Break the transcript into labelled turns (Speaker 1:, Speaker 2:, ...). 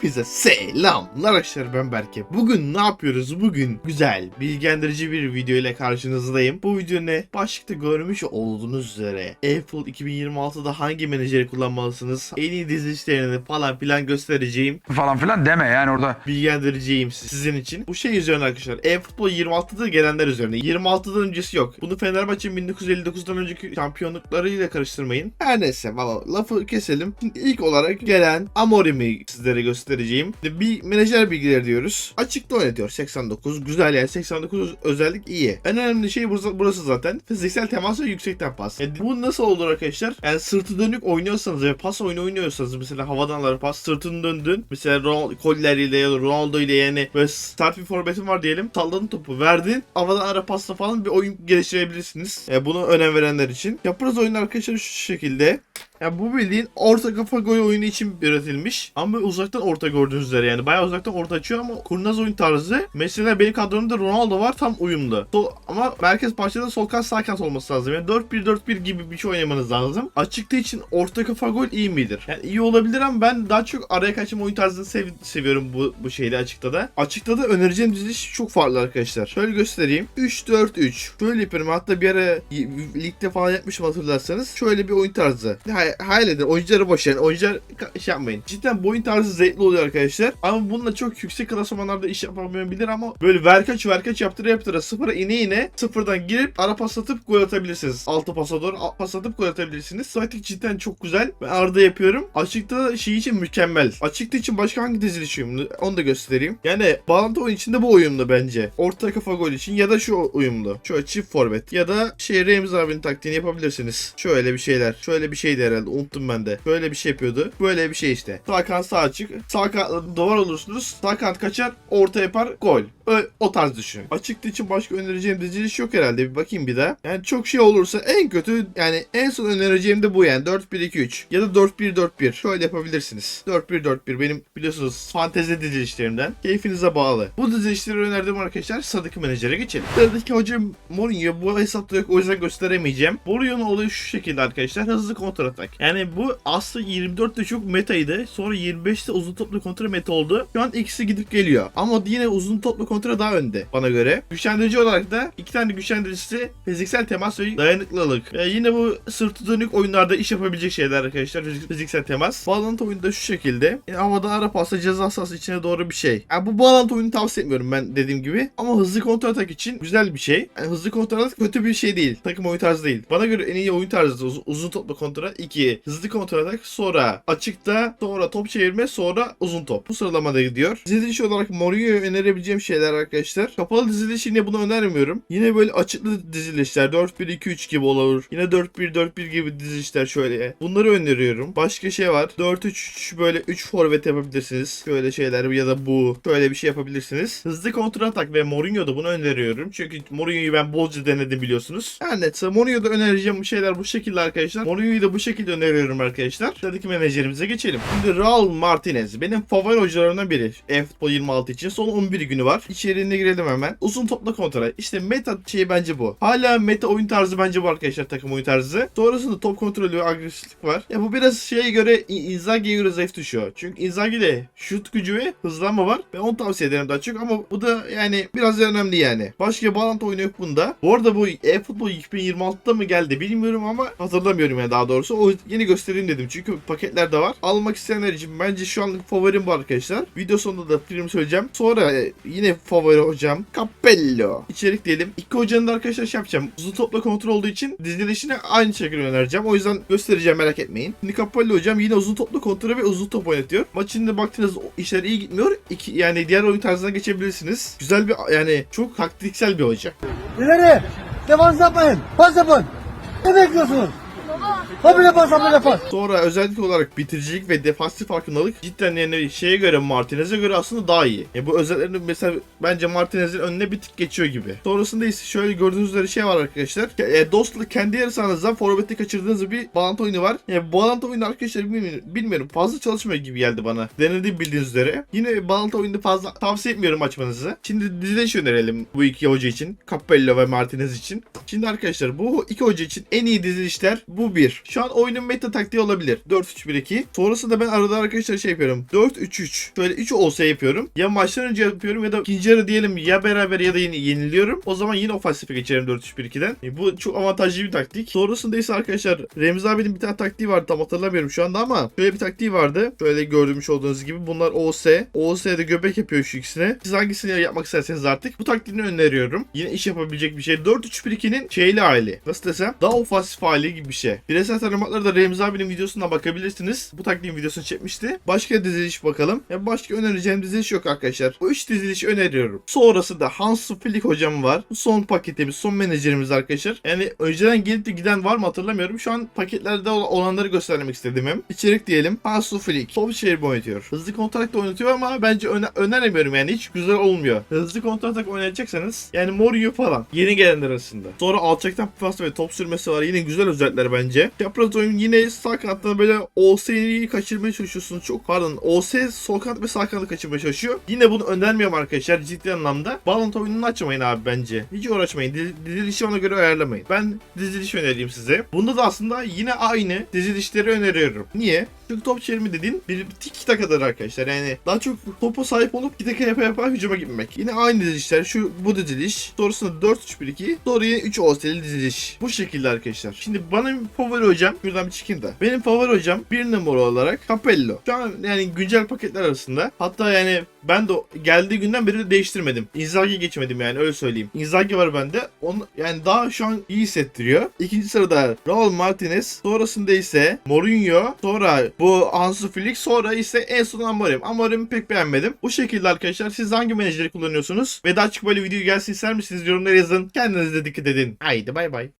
Speaker 1: Hepinize selamlar arkadaşlar ben Berke. Bugün ne yapıyoruz? Bugün güzel, bilgilendirici bir video ile karşınızdayım. Bu video ne? Başlıkta görmüş olduğunuz üzere Apple 2026'da hangi menajeri kullanmalısınız? En iyi dizi işlerini falan filan göstereceğim.
Speaker 2: falan filan deme yani orada.
Speaker 1: Bilgilendireceğim sizin için. Bu şey üzerine arkadaşlar. E-futbol 26'da gelenler üzerine. 26'dan öncesi yok. Bunu Fenerbahçe'nin 1959'dan önceki şampiyonluklarıyla karıştırmayın. Her neyse valla lafı keselim. Şimdi ilk olarak gelen Amorim'i sizlere göstereceğim. Bir menajer bilgileri diyoruz. Açıkta oynatıyor 89. Güzel yani 89 özellik iyi. En önemli şey burası, zaten. Fiziksel temas ve yüksekten pas. Yani bu nasıl olur arkadaşlar? Yani sırtı dönük oynuyorsanız ve pas oyunu oynuyorsanız mesela havadan alıp pas sırtını döndün. Mesela Collier ile ya da Ronaldo ile yani böyle start bir forvetin var diyelim. Salladın topu verdin. Havadan ara pasla falan bir oyun geliştirebilirsiniz. Yani bunu önem verenler için. Yapırız oyunu arkadaşlar şu şekilde. Ya bu bildiğin orta kafa gol oyunu için üretilmiş. Ama uzaktan orta gördüğünüz üzere yani. Bayağı uzaktan orta açıyor ama kurnaz oyun tarzı. Mesela benim kadromda Ronaldo var tam uyumlu. Sol, ama merkez parçada sol kant sağ kant olması lazım. Yani 4-1-4-1 gibi bir şey oynamanız lazım. Açıkta için orta kafa gol iyi midir? Yani iyi olabilir ama ben daha çok araya kaçma oyun tarzını sev- seviyorum bu, bu şeyde açıkta da. Açıkta da önereceğim diziliş çok farklı arkadaşlar. Şöyle göstereyim. 3-4-3. Şöyle yapıyorum. Hatta bir ara ligde falan yapmışım hatırlarsanız. Şöyle bir oyun tarzı. Hay- hayal edin. Oyuncuları boş yani. Oyuncular şey yapmayın. Cidden bu tarzı zevkli oluyor arkadaşlar. Ama bununla çok yüksek klasmanlarda iş yapamayabilir ama böyle verkaç verkaç yaptıra yaptıra sıfıra ine ine sıfırdan girip ara pas atıp gol atabilirsiniz. Altı pasa doğru alt pas atıp gol atabilirsiniz. Taktik cidden çok güzel. Ben arada yapıyorum. Açıkta şey için mükemmel. Açıkta için başka hangi diziliş uyumlu? Onu da göstereyim. Yani bağlantı oyun içinde bu uyumlu bence. Orta kafa gol için ya da şu uyumlu. Şöyle çift forvet ya da şey Remzi abinin taktiğini yapabilirsiniz. Şöyle bir şeyler. Şöyle bir şeydi herhalde. Unuttum ben de. Böyle bir şey yapıyordu. Böyle bir şey işte. Sağ kanat sağ açık. Sağ kanat duvar olursunuz. Sağ kanat kaçar. Orta yapar. Gol. Ö- o tarz düşün. Açıkta için başka önereceğim diziliş yok herhalde. Bir bakayım bir daha. Yani çok şey olursa en kötü yani en son önereceğim de bu yani. 4-1-2-3 ya da 4-1-4-1. Şöyle yapabilirsiniz. 4-1-4-1 benim biliyorsunuz fantezi dizilişlerimden. Keyfinize bağlı. Bu dizilişleri önerdim arkadaşlar. Sıradaki menajere geçelim. Sıradaki hocam Mourinho bu hesapta yok o yüzden gösteremeyeceğim. Mourinho'nun olayı şu şekilde arkadaşlar. Hızlı kontratak. Yani bu aslında 24'te çok metaydı. Sonra 25'te uzun toplu kontra meta oldu. Şu an ikisi gidip geliyor. Ama yine uzun toplu kontra daha önde bana göre. Güçlendirici olarak da iki tane güçlendiricisi fiziksel temas ve dayanıklılık. Ve yine bu sırtı dönük oyunlarda iş yapabilecek şeyler arkadaşlar. Fizik- Fiziksel temas. Bağlantı oyunu da şu şekilde. Yani havada ara pasta ceza sahası içine doğru bir şey. Yani bu bağlantı oyunu tavsiye etmiyorum ben dediğim gibi. Ama hızlı kontratak için güzel bir şey. Yani hızlı kontratak kötü bir şey değil. Takım oyun tarzı değil. Bana göre en iyi oyun tarzı uz- uzun toplu kontra 2. Hızlı kontratak sonra açıkta sonra top çevirme sonra uzun top. Bu sıralamada gidiyor. Diziliş olarak Mourinho'ya önerebileceğim şeyler arkadaşlar. Kapalı diziliş yine bunu önermiyorum. Yine böyle açıklı dizilişler 4-1-2-3 gibi olur. Yine 4-1-4-1 gibi dizilişler şöyle. Bunları öneriyorum. Başka şey var. 4-3-3 böyle 3 forvet yapabilirsiniz. Şöyle şeyler ya da bu. Şöyle bir şey yapabilirsiniz. Hızlı kontratak ve Mourinho'da bunu öneriyorum. Çünkü Mourinho'yu ben bolca denedim biliyorsunuz. Neyse Mourinho'da önereceğim şeyler bu şekilde arkadaşlar. Mourinho'yu da bu şekilde öneriyorum arkadaşlar. Sıradaki menajerimize geçelim. Şimdi Raul Martinez. Benim favori hocalarımdan biri. E-Futbol 26 için. Son 11 günü var. İçeriğine girelim hemen. Uzun topla kontra. İşte meta şeyi bence bu. Hala meta oyun tarzı bence bu arkadaşlar takım oyun tarzı. Sonrasında top kontrolü ve agresiflik var. Ya bu biraz şeye göre Inzaghi'ye göre zayıf düşüyor. Çünkü Inzaghi'de şut gücü ve hızlanma var. Ben onu tavsiye ederim daha çok ama bu da yani biraz önemli yani. Başka bağlantı oyunu yok bunda. Bu arada bu e-futbol 2026'da mı geldi bilmiyorum ama hatırlamıyorum yani daha doğrusu. O yeni göstereyim dedim çünkü paketler de var. Almak isteyenler için bence şu an favorim bu arkadaşlar. Video sonunda da film söyleyeceğim. Sonra e, yine favori hocam Capello. İçerik diyelim. İki hocanın da arkadaşlar şey yapacağım. Uzun topla kontrol olduğu için dizilişine aynı şekilde önereceğim. O yüzden göstereceğim merak etmeyin. Şimdi Capello hocam yine uzun topla kontrol ve uzun top oynatıyor. Maçında baktığınız işler iyi gitmiyor. İki, yani diğer oyun tarzına geçebilirsiniz. Güzel bir yani çok taktiksel bir hoca.
Speaker 3: İleri. Defans yapmayın. Pas yapın. Ne bekliyorsunuz? Habire pas, habire pas.
Speaker 1: Sonra özellik olarak bitiricilik ve defansif farkındalık cidden yani şeye göre Martinez'e göre aslında daha iyi. E bu özelliklerini mesela bence Martinez'in önüne bir tık geçiyor gibi. Sonrasında ise şöyle gördüğünüz üzere şey var arkadaşlar. E, Dost'la kendi yarı sahanızdan forvette kaçırdığınız bir bağlantı oyunu var. E, bağlantı oyunu arkadaşlar bilmiyorum, bilmiyorum fazla çalışmıyor gibi geldi bana. Denedim bildiğiniz üzere. Yine bağlantı oyunu fazla tavsiye etmiyorum açmanızı. Şimdi diziliş önerelim bu iki hoca için. Capello ve Martinez için. Şimdi arkadaşlar bu iki hoca için en iyi dizilişler bu bir. Şu an oyunun meta taktiği olabilir. 4-3-1-2. Sonrasında ben arada arkadaşlar şey yapıyorum. 4-3-3. Şöyle 3 olsa yapıyorum. Ya maçtan önce yapıyorum ya da ikinci yarı diyelim ya beraber ya da yeni yeniliyorum. O zaman yine ofansife geçerim 4-3-1-2'den. E, bu çok avantajlı bir taktik. Sonrasında ise arkadaşlar Remzi abinin bir tane taktiği vardı tam hatırlamıyorum şu anda ama şöyle bir taktiği vardı. Şöyle görmüş olduğunuz gibi bunlar OS. OS'de göbek yapıyor şu ikisine. Siz hangisini yapmak isterseniz artık bu taktiğini öneriyorum. Yine iş yapabilecek bir şey. 4-3-1-2'nin şeyli hali. Nasıl desem? Daha ofansif hali gibi bir şey. Bireysel taramakları da Remzi abinin videosundan bakabilirsiniz. Bu taktiğin videosunu çekmişti. Başka diziliş bakalım. Ya başka önereceğim diziliş yok arkadaşlar. Bu 3 dizilişi öneriyorum. Sonrasında Hans Flick hocam var. Son paketimiz, son menajerimiz arkadaşlar. Yani önceden gelip de giden var mı hatırlamıyorum. Şu an paketlerde ol- olanları göstermek istedim hem. İçerik diyelim. Hans Flick. Top şehir oynatıyor. Hızlı kontrakta oynatıyor ama bence öne- öneremiyorum yani. Hiç güzel olmuyor. Hızlı kontrakta oynayacaksanız yani Mourinho falan. Yeni gelenler arasında. Sonra alçaktan pas ve top sürmesi var. Yine güzel özellikler bence. Çapraz oyun yine sağ kanattan böyle OS'yi kaçırmaya çalışıyorsunuz. Çok pardon. OS sol kanat ve sağ kanadı kaçırmaya çalışıyor. Yine bunu önermiyorum arkadaşlar ciddi anlamda. Bağlantı oyununu açmayın abi bence. Hiç uğraşmayın. Dizi- Dizilişi ona göre ayarlamayın. Ben diziliş önereyim size. Bunda da aslında yine aynı dizilişleri öneriyorum. Niye? Çünkü top çevirme dediğin bir tiki takadır arkadaşlar. Yani daha çok topa sahip olup taka yapa yapa hücuma gitmek. Yine aynı dizilişler. Şu bu diziliş. Sonrasında 4-3-1-2. Sonra yine 3 OS'li diziliş. Bu şekilde arkadaşlar. Şimdi bana favori hocam. Şuradan bir çıkayım da. Benim favori hocam bir numara olarak Capello. Şu an yani güncel paketler arasında. Hatta yani ben de geldiği günden beri de değiştirmedim. Inzaghi geçmedim yani öyle söyleyeyim. Inzaghi var bende. Onu yani daha şu an iyi hissettiriyor. İkinci sırada Raul Martinez. Sonrasında ise Mourinho. Sonra bu Hansu Flick. Sonra ise en son Amorim. Amorim'i pek beğenmedim. Bu şekilde arkadaşlar siz hangi menajeri kullanıyorsunuz? Ve daha çok böyle video gelsin ister misiniz? Yorumlara yazın. Kendinize dikkat edin. Haydi bay bay.